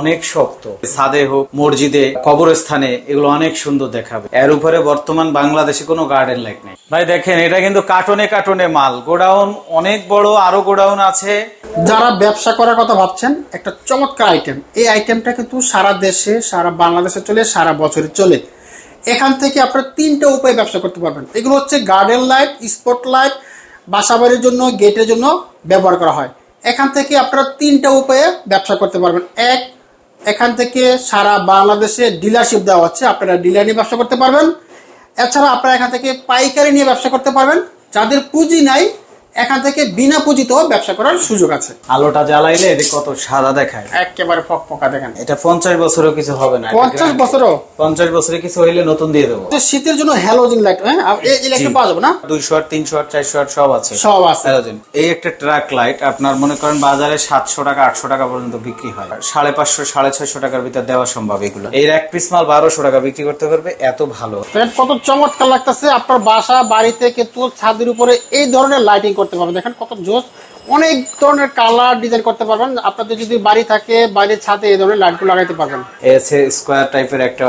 অনেক শক্ত। ছাদে হোক মসজিদে কবরস্থানে এগুলো অনেক সুন্দর দেখাবে। এর উপরে বর্তমান বাংলাদেশে কোনো গার্ডেন লাইক নেই। ভাই দেখেন এটা কিন্তু কার্টনে কার্টনে মাল। গোডাউন অনেক বড় আরও গোডাউন আছে। যারা ব্যবসা করার কথা ভাবছেন একটা চমৎকার আইটেম এই আইটেমটা কিন্তু সারা দেশে সারা বাংলাদেশে চলে সারা বছরে চলে। এখান থেকে আপনারা তিনটা উপায়ে ব্যবসা করতে পারবেন। এগুলো হচ্ছে গার্ডেন লাইট স্পট লাইট বাসাবাড়ির জন্য গেটের জন্য ব্যবহার করা হয়। এখান থেকে আপনারা তিনটা উপায়ে ব্যবসা করতে পারবেন। এক এখান থেকে সারা বাংলাদেশে ডিলারশিপ দেওয়া হচ্ছে। আপনারা ডিলার নিয়ে ব্যবসা করতে পারবেন। এছাড়া আপনারা এখান থেকে পাইকারি নিয়ে ব্যবসা করতে পারবেন। যাদের পুঁজি নাই এখান থেকে বিনা পুঁজিতেও ব্যবসা করার সুযোগ আছে। আলোটা জ্বালাইলে এটা কত সাদা দেখায়। একেবারে ফকফকা দেখেন। এটা পঞ্চাশ বছরও কিছু হবে না। পঞ্চাশ বছরও? পঞ্চাশ বছরে কিছু হইলে নতুন দিয়ে দেবো। শীতের জন্য হ্যালোজিন লাইট হ্যাঁ? এই এই লাইটটা পাওয়া যাবে না? দুইশো আট তিনশো আট চারশো আট সব আছে। সব আছে। হ্যালোজেন। এই একটা ট্রাক লাইট আপনার মনে করেন বাজারে সাতশো টাকা আটশো টাকা পর্যন্ত বিক্রি হয়। সাড়ে পাঁচশো সাড়ে ছয়শো টাকার ভিতর দেওয়া সম্ভব এগুলো। এর এক পিস মাল বারোশো টাকা বিক্রি করতে পারবে এত ভালো। কত চমৎকার লাগতেছে আপনার বাসা বাড়িতে কিন্তু ছাদের উপরে এই ধরনের লাইটিং করতে। পারবেন দেখেন কত জোস অনেক ধরনের কালার ডিজাইন করতে পারবেন। আপনাদের যদি বাড়ি থাকে বাড়ির ছাদে এই ধরনের লাইটগুলো লাগাইতে পারবেন। এসে স্কোয়ার টাইপের একটা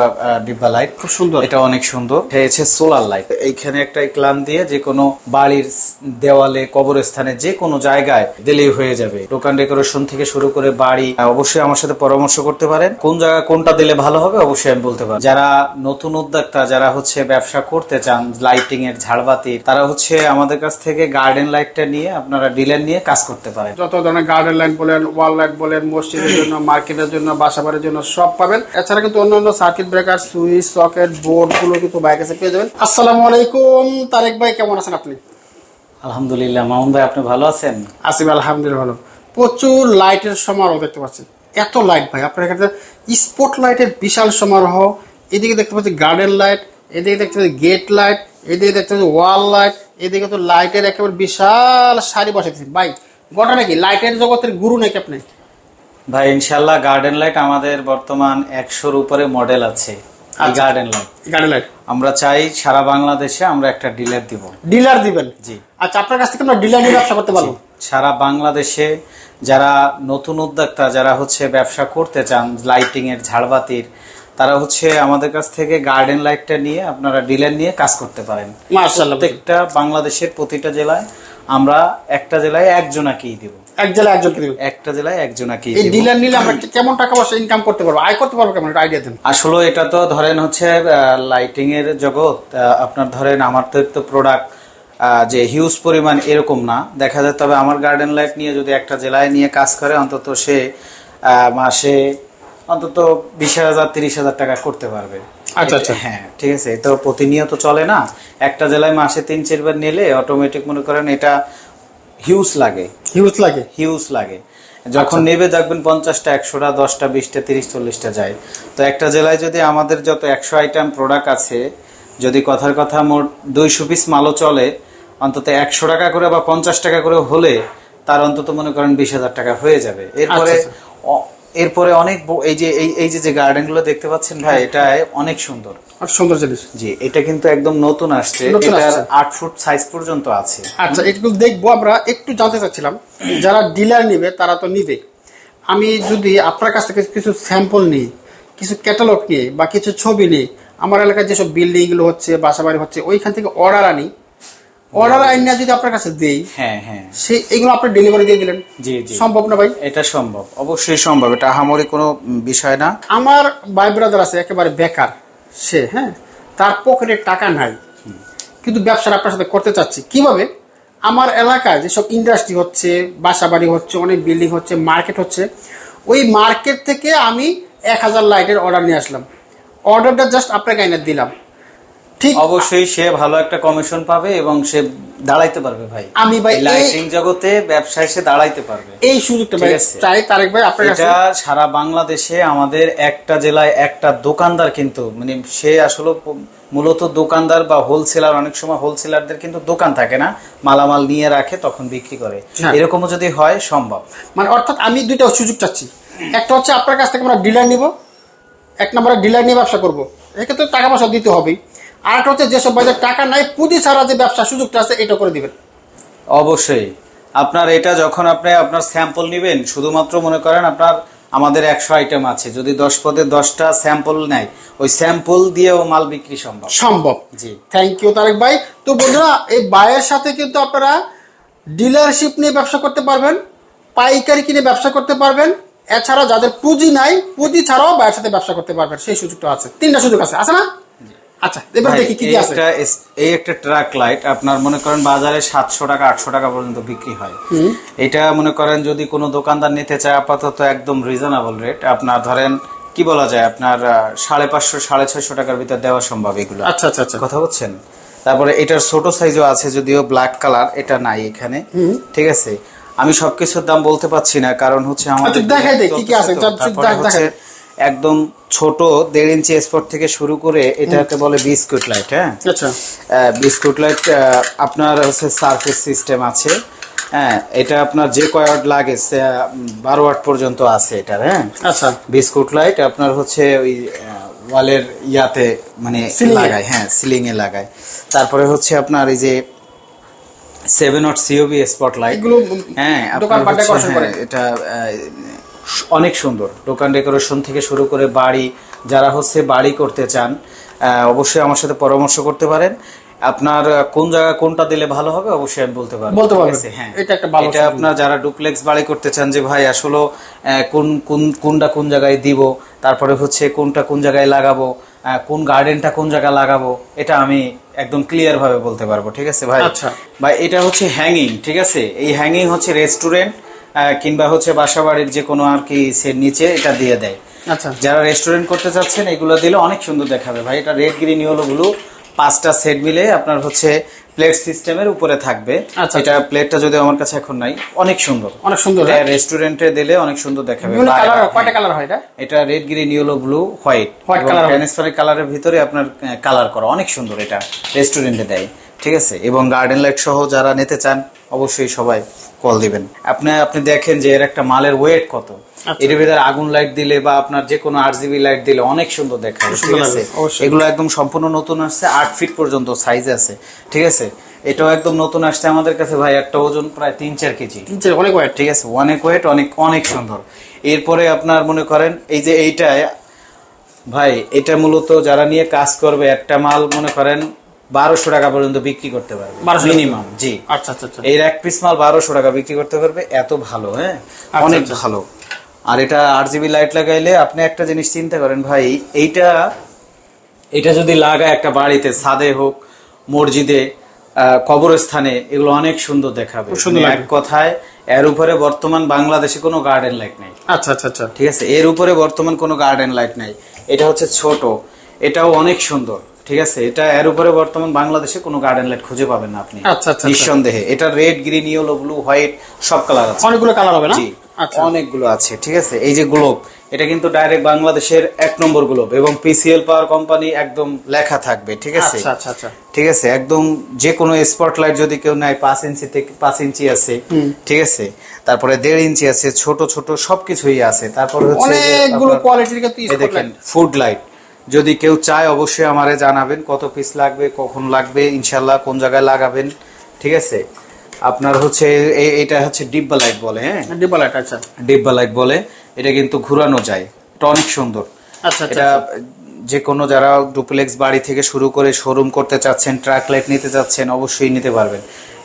ডিব্বা লাইট খুব সুন্দর। এটা অনেক সুন্দর। হয়েছে সোলার লাইট এইখানে একটা ক্লাম দিয়ে যে কোনো বাড়ির দেওয়ালে কবরস্থানে যে কোনো জায়গায় দিলেই হয়ে যাবে। দোকান ডেকোরেশন থেকে শুরু করে বাড়ি অবশ্যই আমার সাথে পরামর্শ করতে পারেন। কোন জায়গায় কোনটা দিলে ভালো হবে অবশ্যই আমি বলতে পারি যারা নতুন উদ্যোক্তা যারা হচ্ছে ব্যবসা করতে চান লাইটিং এর ঝাড়বাতির তারা হচ্ছে আমাদের কাছ থেকে গার্ডেন লাইটটা নিয়ে আপনারা ডিলার নিয়ে কাজ করতে পারেন। যত ধরনের গার্ডেন লাইট বলেন ওয়াল লাইট বলেন মসজিদের জন্য মার্কেটের জন্য বাসা বাড়ির জন্য সব পাবেন। এছাড়া কিন্তু অন্যান্য সার্কিট ব্রেকার সুইচ সকেট বোর্ডগুলো কিন্তু বাইরের কাছে পেয়ে যাবেন। আসসালামু আলাইকুম তারেক ভাই কেমন আছেন আপনি? আলহামদুলিল্লাহ মামুন ভাই আপনি ভালো আছেন? আসিফ আলহামদুলিল্লাহ ভালো। প্রচুর লাইটের সমারোহ দেখতে পাচ্ছি। এত লাইট ভাই আপনার এখানে স্পট লাইটের বিশাল সমারোহ। এদিকে দেখতে পাচ্ছি গার্ডেন লাইট এদিকে দেখতে পাচ্ছি গেট লাইট এদিকে দেখতে পাচ্ছি ওয়াল লাইট এদিকে তো লাইটের একেবারে বিশাল সারি বসাইছি ভাই গোটা নাকি লাইটের জগতের গুরু নাকি আপনি? ভাই ইনশাল্লাহ গার্ডেন লাইট আমাদের বর্তমান একশোর উপরে মডেল আছে। গার্ডেন লাইট গার্ডেন লাইট আমরা চাই সারা বাংলাদেশে আমরা একটা ডিলার দিব। ডিলার দিবেন? জি। আচ্ছা আপনার কাছ থেকে আমরা ডিলার নিয়ে ব্যবসা করতে পারব? সারা বাংলাদেশে যারা নতুন উদ্যোক্তা যারা হচ্ছে ব্যবসা করতে চান লাইটিং এর ঝাড়বাতির তারা হচ্ছে আমাদের কাছ থেকে গার্ডেন লাইটটা নিয়ে আপনারা ডিলার নিয়ে কাজ করতে পারেন। প্রত্যেকটা বাংলাদেশের প্রতিটা জেলায় আমরা একটা জেলায় একজনাকেই দিব। এক জেলা একজনকে দিবেন একটা জেলায় একজনাকেই এই দিব। ডিলার নিলে আমরা কেমন টাকা পয়সা ইনকাম করতে পারব? আয় করতে পারব কেমন? আইডিয়া দেন। আসলে এটা তো ধরেন হচ্ছে লাইটিং এর জগৎ আপনার ধরেন আমার তো তো প্রোডাক্ট যে হিউজ পরিমাণ এরকম না। দেখা যায় তবে আমার গার্ডেন লাইট নিয়ে যদি একটা জেলায় নিয়ে কাজ করে অন্তত সে মাসে অন্তত বিশ হাজার তিরিশ হাজার টাকা করতে পারবে। আচ্ছা, আচ্ছা। হ্যাঁ ঠিক আছে। তো প্রতিনিয়ত চলে না? একটা জেলায় মাসে তিন চারবার নিলে অটোমেটিক মনে করেন এটা হিউজ লাগে। হিউজ লাগে। হিউজ লাগে। যখন নেবে দেখবেন পঞ্চাশটা একশোটা দশটা বিশটা তিরিশ চল্লিশটা যায়। তো একটা জেলায় যদি আমাদের যত একশো আইটেম প্রোডাক্ট আছে যদি কথার কথা মোট দুইশো পিস মালও চলে অন্তত একশো টাকা করে বা পঞ্চাশ টাকা করে হলে তার অন্তত মনে করেন বিশ হাজার টাকা হয়ে যাবে। এরপরে আচ্ছা, অ- এরপরে অনেক এই যে এই এই যে যে গার্ডেনগুলো দেখতে পাচ্ছেন ভাই এটা অনেক সুন্দর। আর সুন্দর জিনিস। জি এটা কিন্তু একদম নতুন আসছে। এটার। আট ফুট সাইজ পর্যন্ত আছে। আচ্ছা এগুলো দেখব আমরা। একটু জানতে চাচ্ছিলাম যারা ডিলার নিবে তারা তো নিবে। আমি যদি আপনার কাছ থেকে কিছু স্যাম্পল নিই কিছু ক্যাটালগ নিয়ে বা কিছু ছবি নিই আমার এলাকায় যেসব বিল্ডিংগুলো হচ্ছে বাসা বাড়ি হচ্ছে ওইখান থেকে অর্ডার আনি। অর্ডার আইনা যদি আপনার কাছে দেই হ্যাঁ হ্যাঁ। সেই এগুলো আপনি ডেলিভারি দিয়ে দিলেন। জি জি। সম্ভব না ভাই? এটা সম্ভব। অবশ্যই সম্ভব। এটা আহামরি কোনো বিষয় না। আমার ভাই ব্রাদার আছে একেবারে বেকার সে হ্যাঁ? তার পকেটে টাকা নাই। কিন্তু ব্যবসাটা আপনার সাথে করতে চাচ্ছি। কীভাবে? আমার এলাকায় যেসব ইন্ডাস্ট্রি হচ্ছে বাসা বাড়ি হচ্ছে অনেক বিল্ডিং হচ্ছে মার্কেট হচ্ছে ওই মার্কেট থেকে আমি এক হাজার লাইটের অর্ডার নিয়ে আসলাম। অর্ডারটা জাস্ট আপনাকে এনে দিলাম। ঠিক অবশ্যই সে ভালো একটা কমিশন পাবে এবং সে দাঁড়াইতে পারবে ভাই। আমি ভাই লাইটিং জগতে ব্যবসায় সে দাঁড়াইতে পারবে। এই সুযোগটা ভাই চাই তারেক ভাই আপনার কাছে এটা সারা বাংলাদেশে আমাদের একটা জেলায় একটা দোকানদার কিন্তু মানে সে আসলে মূলত দোকানদার বা হোলসেলার অনেক সময় হোলসেলারদের কিন্তু দোকান থাকে না মালামাল নিয়ে রাখে তখন বিক্রি করে। হ্যাঁ। এরকমও যদি হয় সম্ভব। মানে অর্থাৎ আমি দুইটা সুযোগ চাচ্ছি। একটা হচ্ছে আপনার কাছ থেকে আমরা ডিলার নিব এক নম্বরে ডিলার নিয়ে ব্যবসা করব। এক্ষেত্রে টাকা পয়সা দিতে হবেই। আর একটা হচ্ছে যেসব বাজার টাকা নাই পুঁজি ছাড়া যে ব্যবসা সুযোগটা আছে এটা করে দিবেন। অবশ্যই। আপনার এটা যখন আপনি আপনার স্যাম্পল নেবেন শুধুমাত্র মনে করেন আপনার আমাদের একশো আইটেম আছে। যদি দশ পদে দশটা স্যাম্পল নেয় ওই স্যাম্পল দিয়েও মাল বিক্রি সম্ভব। সম্ভব। জি। থ্যাংক ইউ তারেক ভাই। তো বন্ধুরা এই বায়ের সাথে কিন্তু আপনারা ডিলারশিপ নিয়ে ব্যবসা করতে পারবেন পাইকারি কিনে ব্যবসা করতে পারবেন। এছাড়া যাদের পুঁজি নাই পুঁজি ছাড়াও বায়ের সাথে ব্যবসা করতে পারবেন। সেই সুযোগটা আছে। তিনটা সুযোগ আছে। আছে না? আচ্ছা এবার দেখি কি কি এই আছে একটা এই একটা ট্রাক লাইট আপনার মনে করেন বাজারে সাতশো টাকা আটশো টাকা পর্যন্ত বিক্রি হয়। এটা মনে করেন যদি কোনো দোকানদার নিতে চায় আপাতত একদম রিজনেবল রেট আপনার ধরেন কি বলা যায় আপনার সাড়ে পাঁচশো সাড়ে ছয়শো টাকার ভিতর দেওয়া সম্ভব এগুলো। আচ্ছা আচ্ছা আচ্ছা। কথা বলছেন? তারপরে এটার ছোট সাইজও আছে যদিও ব্ল্যাক কালার এটা নাই এখানে। ঠিক আছে? আমি সবকিছুর দাম বলতে পারছি না কারণ হচ্ছে আমাদের আচ্ছা, দেখাই কি কি আছে, হচ্ছে একদম ছোট দেড় ইঞ্চি স্পট থেকে শুরু করে এটাকে বলে বিস্কুট লাইট হ্যাঁ? আচ্ছা। বিস্কুট লাইট আপনার হচ্ছে সারফেস সিস্টেম আছে। হ্যাঁ এটা আপনার যে কয় ওয়াট লাগে বারো ওয়াট পর্যন্ত আছে এটার হ্যাঁ? আচ্ছা। বিস্কুট লাইট আপনার হচ্ছে ওই ওয়ালের ইয়াতে মানে লাগায় হ্যাঁ সিলিং এ লাগায়। তারপরে হচ্ছে আপনার এই যে seven watt COB spot light হ্যাঁ আপনার হ্যাঁ, এটা অনেক সুন্দর। দোকান ডেকোরেশন থেকে শুরু করে বাড়ি যারা হচ্ছে বাড়ি করতে চান অবশ্যই আমার সাথে পরামর্শ করতে পারেন। আপনার কোন জায়গা কোনটা দিলে ভালো হবে অবশ্যই আমি বলতে পারব। বলতে ঠিক পারবেন। হ্যাঁ। এটা একটা ভালো এটা আপনার যারা ডুপ্লেক্স বাড়ি করতে চান যে ভাই আসলে কোন কোন কোনটা কোন জায়গায় দিব তারপরে হচ্ছে কোনটা কোন জায়গায় লাগাবো কোন গার্ডেনটা কোন জায়গায় লাগাবো এটা আমি একদম ক্লিয়ার ভাবে বলতে পারব। ঠিক আছে ভাই? আচ্ছা। ভাই এটা হচ্ছে হ্যাঙ্গিং ঠিক আছে? এই হ্যাঙ্গিং হচ্ছে রেস্টুরেন্ট কিংবা হচ্ছে বাসা বাড়ির যে কোনো আর কি নিচে এটা দিয়ে দেয়। আচ্ছা। যারা রেস্টুরেন্ট করতে চাচ্ছেন এগুলো দিলে অনেক সুন্দর দেখাবে। ভাই এটা রেড গ্রিন ইয়েলো ব্লু পাঁচটা সেট মিলে আপনার হচ্ছে প্লেট সিস্টেমের উপরে থাকবে। আচ্ছা, এটা প্লেটটা যদি আমার কাছে এখন নাই অনেক সুন্দর। অনেক সুন্দর রেস্টুরেন্টে দিলে অনেক সুন্দর দেখাবে। কালার কয়টা কালার হয় এটা? এটা red green yellow blue white হবে। ট্রান্সপারেন্ট কালারের ভিতরে আপনার কালার করা। অনেক সুন্দর এটা রেস্টুরেন্টে দেয়। ঠিক আছে? এবং গার্ডেন লাইট সহ যারা নিতে চান অবশ্যই সবাই কল দিবেন। আপনি আপনি দেখেন যে এর একটা মালের ওয়েট কত। আচ্ছা। এর ভিতরে আগুন লাইট দিলে বা আপনার যে কোনো আর জিবি লাইট দিলে অনেক সুন্দর দেখাবে ঠিক আছে? এগুলো একদম সম্পূর্ণ নতুন আসছে আট ফিট পর্যন্ত সাইজ আছে ঠিক আছে? এটাও একদম নতুন আসছে আমাদের কাছে ভাই একটা ওজন প্রায় তিন চার কেজি। নিচে অনেক ওয়েট ঠিক আছে? অনেক ওয়েট অনেক অনেক সুন্দর। এরপরে আপনার মনে করেন এই যে এইটা ভাই এটা মূলত যারা নিয়ে কাজ করবে একটা মাল মনে করেন বারোশো টাকা পর্যন্ত বিক্রি করতে পারবে। 1200 মিনিমাম জি। আচ্ছা আচ্ছা আচ্ছা। এর এক পিস মাল বারোশো টাকা বিক্রি করতে পারবে এত ভালো হ্যাঁ? আচ্ছা, অনেক আচ্ছা। ভালো। আর এটা আট জিবি লাইট লাগাইলে আপনি একটা জিনিস চিন্তা করেন ভাই এইটা এটা যদি লাগায় একটা বাড়িতে ছাদে হোক মসজিদে কবরস্থানে এগুলো অনেক সুন্দর দেখাবে। এক কথায় এর উপরে বর্তমান বাংলাদেশে কোনো গার্ডেন লাইট নেই। আচ্ছা আচ্ছা আচ্ছা। ঠিক আছে? এর উপরে বর্তমান কোনো গার্ডেন লাইট নাই। এটা হচ্ছে ছোট এটাও অনেক সুন্দর। ঠিক আছে এটা এর উপরে বর্তমান বাংলাদেশে কোনো গার্ডেন লাইট খুঁজে পাবেন না আপনি। আচ্ছা, আচ্ছা, আচ্ছা। নিঃসন্দেহে। এটা red green yellow blue white সব কালার আছে। অনেকগুলো কালার হবে না? জি আচ্ছা। অনেকগুলো আছে ঠিক আছে। এই যে গ্লোব এটা কিন্তু ডাইরেক্ট বাংলাদেশের এক নম্বর গ্লোব এবং পিসিএল পাওয়ার কোম্পানি একদম লেখা থাকবে ঠিক আছে? আচ্ছা ঠিক আছে একদম যে কোনো স্পটলাইট যদি কেউ নেয় পাঁচ ইঞ্চি থেকে পাঁচ ইঞ্চি আছে ঠিক আছে? তারপরে দেড় ইঞ্চি আছে ছোট ছোট সবকিছুই আছে। তারপরে হচ্ছে অনেকগুলো কোয়ালিটির কিন্তু দেখেন ফুড লাইট যদি কেউ চায় অবশ্যই আমারে জানাবেন কত পিস লাগবে কখন লাগবে ইনশাল্লাহ কোন জায়গায় লাগাবেন ঠিক আছে? আপনার হচ্ছে এটা হচ্ছে ডিব্বা লাইট বলে হ্যাঁ? ডিব্বা লাইট আচ্ছা। ডিব্বা লাইট বলে এটা কিন্তু ঘুরানো যায় এটা অনেক সুন্দর। আচ্ছা আচ্ছা এটা যে কোনো যারা ডুপ্লেক্স বাড়ি থেকে শুরু করে শোরুম করতে চাচ্ছেন ট্রাক লাইট নিতে চাচ্ছেন অবশ্যই নিতে পারবেন।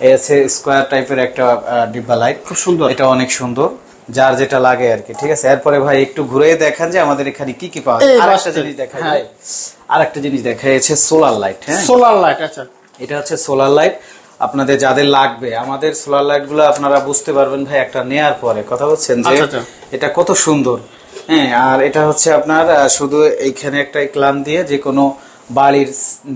এই আছে স্কোয়ার টাইপের একটা ডিব্বা লাইট। খুব সুন্দর। এটা অনেক সুন্দর। যার যেটা লাগে আর কি ঠিক আছে? এরপরে ভাই একটু ঘুরে দেখান যে আমাদের এখানে কি কি পাওয়া যায়। আরেকটা বাসতে- জিনিস দেখাই হ্যাঁ। ভাই। আরেকটা জিনিস দেখাই হচ্ছে সোলার লাইট হ্যাঁ? সোলার লাইট আচ্ছা। এটা হচ্ছে সোলার লাইট। আপনাদের যাদের লাগবে আমাদের সোলার লাইটগুলো আপনারা বুঝতে পারবেন ভাই একটা নেয়ার পরে কথা বলছেন যে আচ্ছা, আচ্ছা। এটা কত সুন্দর। হ্যাঁ আর এটা হচ্ছে আপনার শুধু এইখানে একটা ক্লাম দিয়ে যে কোনো বাড়ির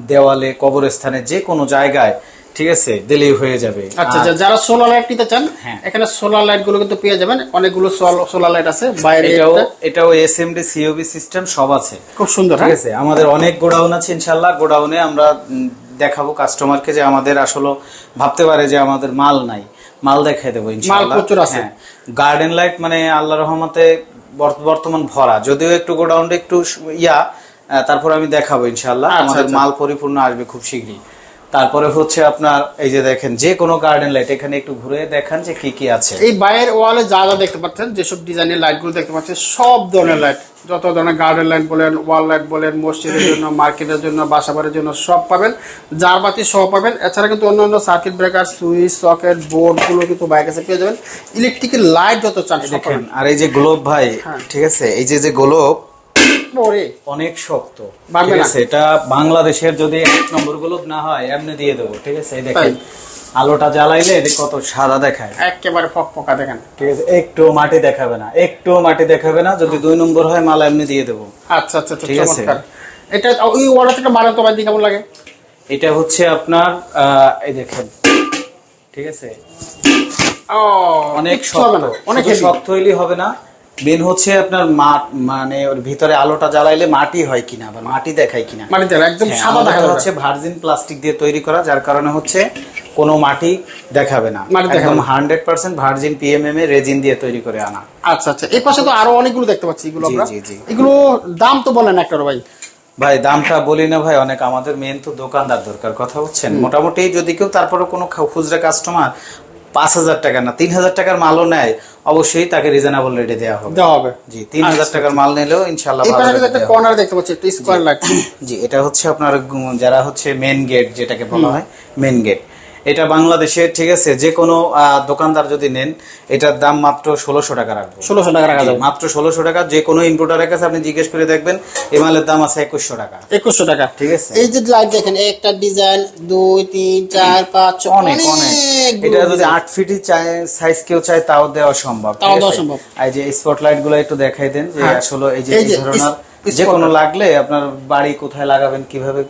দেওয়ালে কবরস্থানে যে কোনো জায়গায় ঠিক আছে দিলেই হয়ে যাবে। আচ্ছা যারা সোলার লাইট নিতে চান হ্যাঁ। এখানে সোলার লাইটগুলো কিন্তু পেয়ে যাবেন। অনেকগুলো সোলার লাইট আছে বাইরে এটাও। এটাও এসএমডি সিওবি সিস্টেম সব আছে। খুব সুন্দর ঠিক হ্যাঁ? আছে আমাদের অনেক গোডাউন আছে ইনশাল্লাহ। গোডাউনে আমরা দেখাবো কাস্টমারকে যে আমাদের আসলে ভাবতে পারে যে আমাদের মাল নাই। মাল দেখাই দেবো ইনশাল্লাহ। প্রচুর আছে। গার্ডেন লাইট মানে আল্লাহ রহমতে বর্তমান ভরা। যদিও একটু গোডাউনটা একটু ইয়া তারপর আমি দেখাবো ইনশাল্লাহ। আচ্ছা, আমাদের আচ্ছা। মাল পরিপূর্ণ আসবে খুব শীঘ্রই। তারপরে হচ্ছে আপনার এই যে দেখেন যে কোনো গার্ডেন লাইট এখানে একটু ঘুরে দেখান যে কি কি আছে। এই বাইরের ওয়ালে যা যা দেখতে পাচ্ছেন যেসব ডিজাইনের লাইটগুলো দেখতে পাচ্ছেন সব ধরনের লাইট যত ধরনের গার্ডেন লাইট বলেন ওয়াল লাইট বলেন মসজিদের জন্য মার্কেটের জন্য বাসাবাড়ির জন্য সব পাবেন যার বাতি সহ পাবেন। এছাড়া কিন্তু অন্যান্য সার্কিট ব্রেকার সুইচ সকেট বোর্ডগুলো কিন্তু বাইরের কাছে পেয়ে যাবেন। ইলেকট্রিকের লাইট যত চান সব দেখেন আর এই যে গ্লোব ভাই হ্যাঁ। ঠিক আছে? এই যে যে গ্লোব ওরে, অনেক শক্ত। ঠিক আছে এটা বাংলাদেশের যদি এক নম্বর গ্লোব না হয় এমনি দিয়ে দেবো ঠিক আছে? দেখেন আলোটা জ্বালাইলে এটা কত সাদা দেখায়। একেবারে ফক ফকা দেখেন। ঠিক আছে একটু মাটি দেখাবে না একটু মাটি দেখাবে না যদি দুই নম্বর হয় মাল এমনি দিয়ে দেবো। আচ্ছা আচ্ছা আচ্ছা ঠিক আছে। এটা ওই ওয়ালটা থেকে মারেন তো ভাই কেমন লাগে? এটা হচ্ছে আপনার আহ, এই দেখেন ঠিক আছে? অনেক শক্ত। অনেক শক্ত হইলে হবে না মেন হচ্ছে আপনার মাঠ মানে ওর ভিতরে আলোটা জ্বালাইলে মাটি হয় কিনা আবার মাটি দেখায় কিনা। মানে একদম হ্যাঁ, সাদা দেখা হচ্ছে ভার্জিন প্লাস্টিক দিয়ে তৈরি করা যার কারণে হচ্ছে কোনো মাটি দেখাবে না। একদম hundred percent virgin PMMA resin দিয়ে তৈরি করে আনা। আচ্ছা আচ্ছা এই পাশে তো আরও অনেকগুলো দেখতে পাচ্ছি এগুলো আমরা। এগুলো দাম তো বলেন একটা ভাই। ভাই দামটা বলি না ভাই অনেক আমাদের মেন তো দোকানদার দরকার কথা হচ্ছেন মোটামুটি যদি কেউ তারপরে কোনো খুচরা কাস্টমার পাঁচ হাজার টাকা না তিন হাজার টাকার মালও নেয় অবশ্যই তাকে রিজনেবল রেটে দেওয়া হবে। দেওয়া হবে। জি তিন হাজার টাকার মাল নিলেও ইনশাল্লাহ এই পাশে একটা কর্নার দেখতে পাচ্ছি একটা স্কোয়ার লাইট জি এটা হচ্ছে আপনার যারা হচ্ছে মেন গেট যেটাকে বলা হয় মেন গেট এটা বাংলাদেশে ঠিক আছে যে কোনো দোকানদার যদি নেন এটার দাম মাত্র ষোলোশো টাকা রাখব। ষোলোশো টাকা রাখা যাবে। মাত্র ষোলোশো টাকা যে কোনো ইম্পোর্টারের কাছে আপনি জিজ্ঞেস করে দেখবেন এই মালের দাম আছে একুশশো টাকা। একুশশো টাকা। ঠিক আছে। এই যে লাইট দেখেন একটা ডিজাইন দুই তিন চার পাঁচ ছয়, অনেক। অনেক এটা যদি আট ফিটই চায় সাইজ কেউ চায় তাও দেওয়া সম্ভব তাও দেওয়া সম্ভব। এই যে স্পটলাইটগুলো একটু দেখাই দেন যে হ্যাঁ। আসলে এই যে এই ধরনের যে কোনো। লাগলে আপনার বাড়ি কোথায় লাগাবেন কীভাবে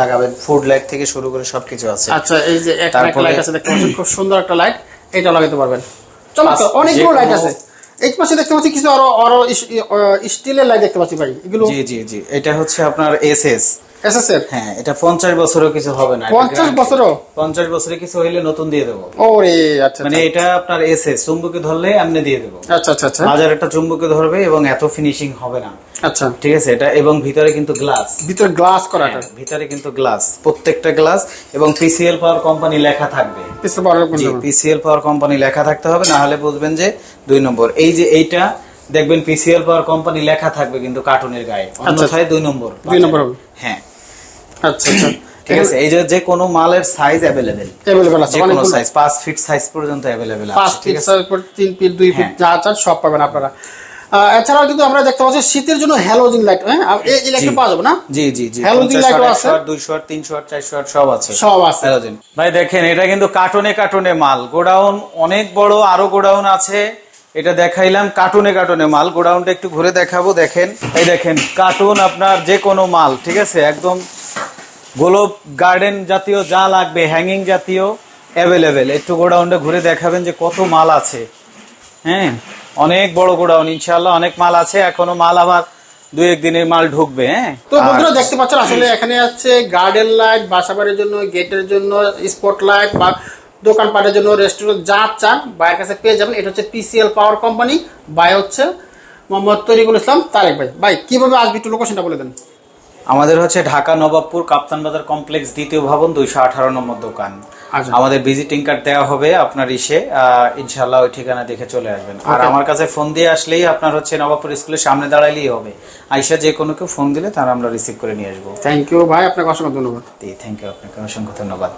লাগাবেন ফুড লাইট থেকে শুরু করে সবকিছু আছে। আচ্ছা এই যে একটা লাইট আছে দেখতে পাচ্ছেন খুব সুন্দর একটা লাইট এটা লাগাতে পারবেন। চমৎকার অনেকগুলো লাইট আছে। এই পাশে দেখতে পাচ্ছি কিছু আরও আরও স্টিলের লাইট দেখতে পাচ্ছি ভাই এগুলো জি জি জি এটা হচ্ছে আপনার এস এস এসএস এর হ্যাঁ এটা পঞ্চাশ বছরও কিছু হবে না এটা পঞ্চাশ guarantee। বছরও? পঞ্চাশ বছরে কিছু হইলে নতুন দিয়ে দেবো। ওরে আচ্ছা মানে এটা আপনার এস এস চুম্বকে ধরলে এমনি দিয়ে দেবো। আচ্ছা আচ্ছা আচ্ছা। হাজার একটা চুম্বকে ধরবে এবং এত ফিনিশিং হবে না। আচ্ছা ঠিক আছে এটা এবং ভিতরে কিন্তু গ্লাস ভিতরে গ্লাস করাটা। ভিতরে কিন্তু গ্লাস প্রত্যেকটা গ্লাস এবং পিসিএল পাওয়ার কোম্পানি লেখা থাকবে। পিসিএল পাওয়ার কোম্পানি লেখা থাকতে হবে না হলে বুঝবেন যে দুই নম্বর। এই যে এইটা দেখবেন পিসিএল পাওয়ার কোম্পানি লেখা থাকবে কিন্তু কার্টুনের গায়ে অন্যথায় দুই নম্বর। দুই নম্বর হ্যাঁ। আচ্ছা আচ্ছা। ঠিক আছে এই যে কোনো মালের সাইজ আছে কোনো সাইজ পাঁচ ফিট সাইজ পর্যন্ত অ্যাভেলেবেল আছে ঠিক ফিট আছে? ফিট তিন ফিট দুই ফিট যা সব পাবেন আপনারা। এছাড়াও কিন্তু আমরা দেখতে পাচ্ছি শীতের জন্য হ্যালোজিন লাইট হ্যাঁ? এই লাইটটা পাওয়া যাবে না? জি জি জি। Halogen light আছে? দুইশো আট তিনশো আট চারশো আট সব আছে। সব আছে। হ্যালোজেন ভাই দেখেন এটা কিন্তু কার্টুনে কার্টুনে মাল। গোডাউন অনেক বড় আরও গোডাউন আছে। এটা দেখাইলাম কার্টুনে কার্টুনে মাল। গোডাউনটা একটু ঘুরে দেখাবো দেখেন। এই দেখেন কার্টুন আপনার যে কোনো মাল ঠিক আছে? একদম গোলপ গার্ডেন জাতীয় যা লাগবে হ্যাঙ্গিং জাতীয় অ্যাভেলেবেল একটু গোডাউনটা ঘুরে দেখাবেন যে কত মাল আছে। হ্যাঁ? অনেক বড় গোডাউন ইনশাল্লাহ অনেক মাল আছে এখনও মাল আবার দুই একদিনের মাল ঢুকবে হ্যাঁ? তো বন্ধুরা দেখতে পাচ্ছেন আসলে এখানে আছে গার্ডেন লাইট বাসাবাড়ির জন্য গেটের জন্য স্পট লাইট বা দোকানপাটের জন্য রেস্টুরেন্ট যা চান বাইরের কাছে পেয়ে যাবেন। এটা হচ্ছে পিসিএল পাওয়ার কোম্পানি বাই হচ্ছে মোহাম্মদ তরিকুল ইসলাম তারেক ভাই। ভাই কীভাবে আসবে একটু লোকেশনটা বলে দেন। আমাদের হচ্ছে ঢাকা নবাবপুর কাপ্তান বাজার কমপ্লেক্স দ্বিতীয় ভবন দুইশো আঠারো নম্বর দোকান। আমাদের ভিজিটিং কার্ড দেওয়া হবে আপনার ইসে আহ, ইনশাল্লাহ ওই ঠিকানা দেখে চলে আসবেন। আর আমার কাছে ফোন দিয়ে আসলেই আপনার হচ্ছে নবাবপুর স্কুলের সামনে দাঁড়াইলেই হবে। আইসা যে কোনো কেউ ফোন দিলে তারা আমরা রিসিভ করে নিয়ে আসব। থ্যাংক ইউ ভাই আপনাকে অসংখ্য ধন্যবাদ। থ্যাংক ইউ আপনাকে অসংখ্য ধন্যবাদ।